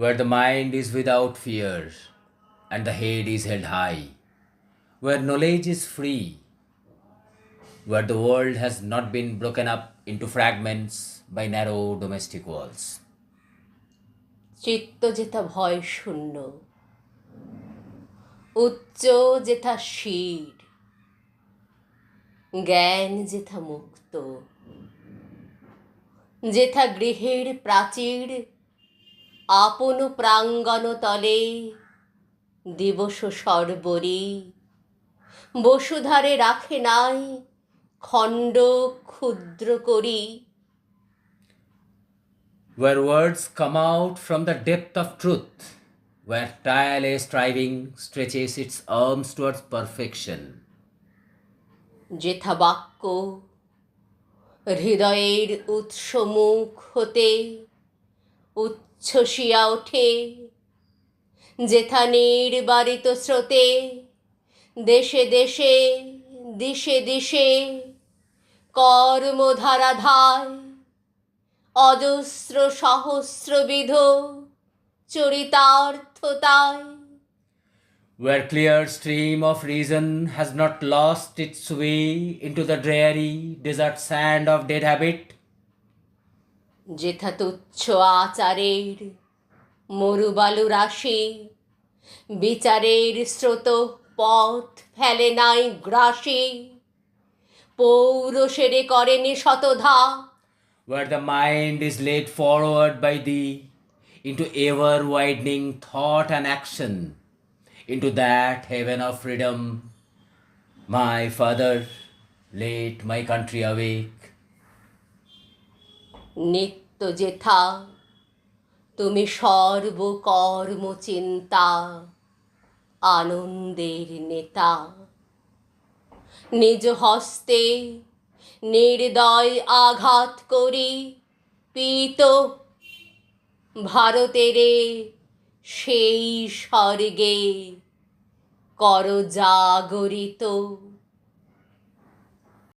where the mind is without fear and the head is held high, where knowledge is free, where the world has not been broken up into fragments by narrow domestic walls. চিত্ত যেথা ভয় শূন্য উচ্চ যেথা শির জ্ঞান যেথা মুক্ত যেথা গৃহের প্রাচীর আপন প্রাঙ্গণ তলে দিবস সর্বরি বসুধারে রাখে নাই খণ্ড ক্ষুদ্র করি where words come out from the depth of truth, where tireless striving stretches its arms towards perfection, যেথা বাক্য হৃদয়ের উৎসমুখ হতে উচ্ছ্বসিয়া ওঠে যেথা নির্বারিত স্রোতে দেশে দেশে দিশে দিশে কর্মধারা ধায় অজস্র সহস্রবিধ চরিতার্থতায় where clear stream of reason has not lost its way into the dreary desert sand of dead habit, যেথা তুচ্ছ আচারের মরুবালু রাশি বিচারের স্রোত পথ ফেলে নাই গ্রাসী পৌরসেরে করেনি শতধা where the mind is led forward by thee into ever widening thought and action, into that heaven of freedom. My father, let my country awake. নিত্য যেথা, তুমি সর্বকর্ম চিন্তা, আনন্দের নেতা। নিজ হস্তে নির্দয় আঘাত করি, পীত ভারতেরে সেই স্বর্গে কর জাগরিত